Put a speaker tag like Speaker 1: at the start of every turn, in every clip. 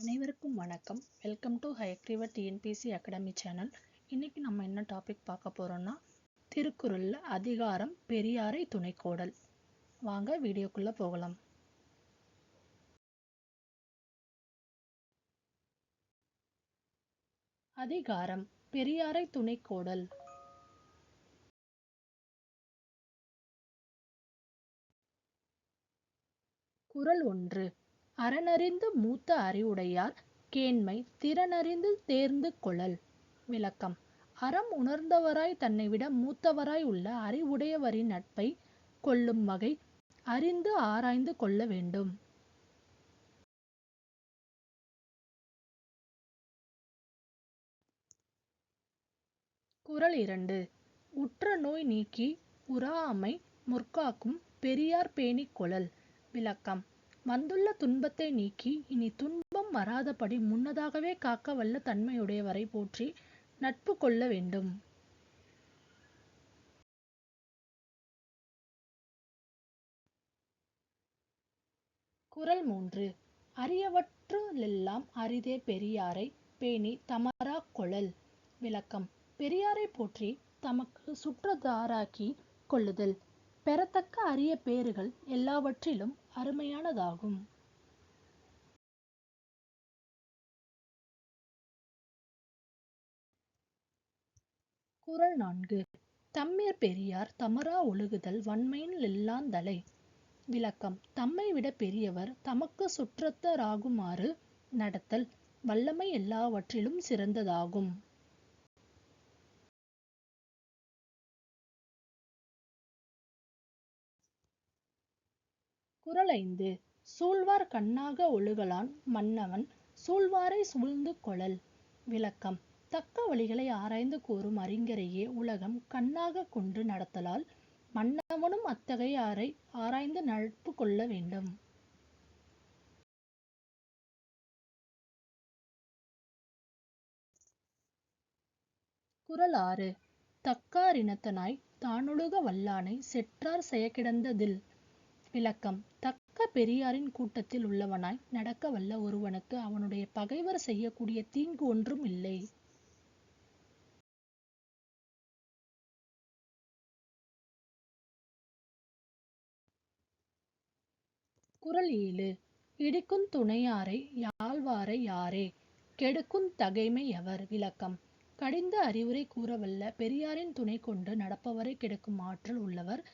Speaker 1: அனைவருக்கும் வணக்கம் welcome to Hayagrivar TNPSC academy channel இன்னைக்கு நம்ம என்ன டாபிக் பார்க்க போறோம்னா திருக்குறள் அதிகாரம் பெரியாரை துணைக்கோடல் வாங்க வீடியோக்குள்ள போகலாம் அதிகாரம் பெரியாரை
Speaker 2: துணைக்கோடல்
Speaker 1: குரல் ஒன்று அறனறிந்து மூத்த அறிவுடையார் கேண்மை திறனறிந்து தேர்ந்து கொளல். விளக்கம் அறம் உணர்ந்தவராய் தன்னைவிட மூத்தவராய் உள்ள அறிவுடையவரின் நட்பை கொள்ளும் வகை அறிந்து ஆராய்ந்து கொள்ள வேண்டும். குரல் இரண்டு. உற்ற நோய் நீக்கி உறாஅமை முற்காக்கும் பெரியார் பேணிக் கொளல். விளக்கம் வந்துள்ள துன்பத்தை நீக்கி இனி துன்பம் வராதபடி முன்னதாகவே காக்க வல்ல தன்மையுடையவரை போற்றி நட்பு கொள்ள வேண்டும் குரல் மூன்று அரியவற்றுலெல்லாம் அரிதே பெரியாரை பேணி தமரா கொழல் விளக்கம் பெரியாரை போற்றி தமக்கு சுற்றதாராக்கி கொள்ளுதல் பெறத்தக்க அரிய பேறுகள் எல்லாவற்றிலும் அருமையானதாகும் குறள் நான்கு தம்மிற் பெரியார் தமரா ஒழுகுதல் வன்மையின் எல்லாந்தலை விளக்கம் தம்மை விட பெரியவர் தமக்கு சுற்றத்தராகுமாறு நடத்தல் வல்லமை எல்லாவற்றிலும் சிறந்ததாகும் குரல் ஐந்து சூழ்வார் கண்ணாக ஒழுகலான் மன்னவன் சூழ்வாரை சூழ்ந்து கொளல் விளக்கம் தக்க வழிகளை ஆராய்ந்து கூறும் அறிஞரையே உலகம் கண்ணாக கொண்டு நடத்தலால் மன்னவனும் அறை ஆராய்ந்து நட்பு கொள்ள வேண்டும் குரல் ஆறு தானொழுக வல்லானை செற்றார் செயக்கிடந்ததில் விளக்கம் தக்க பெரியாரின் கூட்டத்தில் உள்ளவனாய் நடக்க வல்ல ஒருவனுக்கு அவனுடைய பகைவர் செய்யக்கூடிய தீங்கு ஒன்றும் இல்லை குரல் ஏழு இடிக்கும் துணையாரை யாழ்வாரை யாரே கெடுக்கும் தகைமை எவர் விளக்கம் கடிந்த அறிவுரை கூறவல்ல பெரியாரின் துணை கொண்டு நடப்பவரை கெடுக்கும் ஆற்றல் உள்ளவர்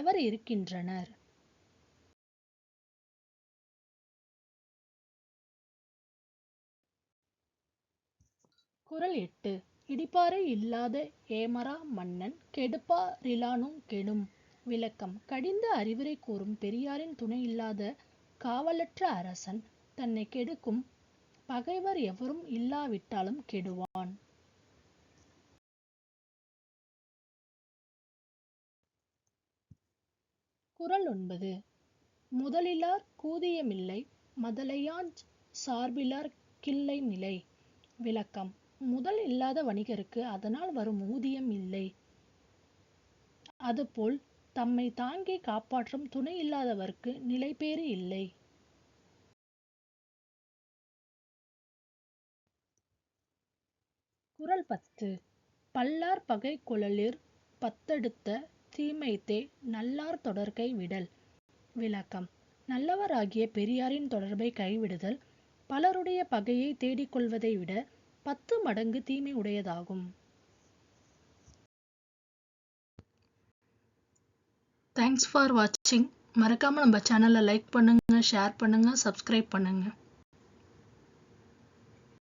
Speaker 1: எவர்
Speaker 2: இருக்கின்றனர்
Speaker 1: குரல் எட்டு இடிப்பாறு இல்லாத ஏமரா மன்னன் கெடுப்பா கெடும். விளக்கம் கடிந்த அறிவுரை கூறும் பெரியாரின் துணையில்லாத காவலற்ற அரசன் தன்னை கெடுக்கும் பகைவர் எவரும் இல்லாவிட்டாலும் கெடுவான். குறள் ஒன்பது முதலிலார் கூதியமில்லை மில்லை சார்பிலார் கில்லை நிலை. விளக்கம் முதல் இல்லாத வணிகருக்கு அதனால் வரும் ஊதியம் இல்லை அதுபோல் தம்மை தாங்கி காப்பாற்றும் துணை இல்லாதவர்க்கு நிலைபேறு இல்லை குரல் பத்து பல்லார் பகை குழலிர் பத்தெடுத்த தீமைத்தே நல்லார் தொடர்கை விடல் விளக்கம் நல்லவராகிய பெரியாரின் தொடர்பை கைவிடுதல் பலருடைய பகையை தேடிக்கொள்வதை விட பத்து மடங்கு தீமை உடையதாகும் தேங்க்ஸ் ஃபார் வாட்சிங் மறக்காம நம்ம சேனலை லைக் பண்ணுங்க ஷேர் பண்ணுங்க சப்ஸ்கிரைப் பண்ணுங்க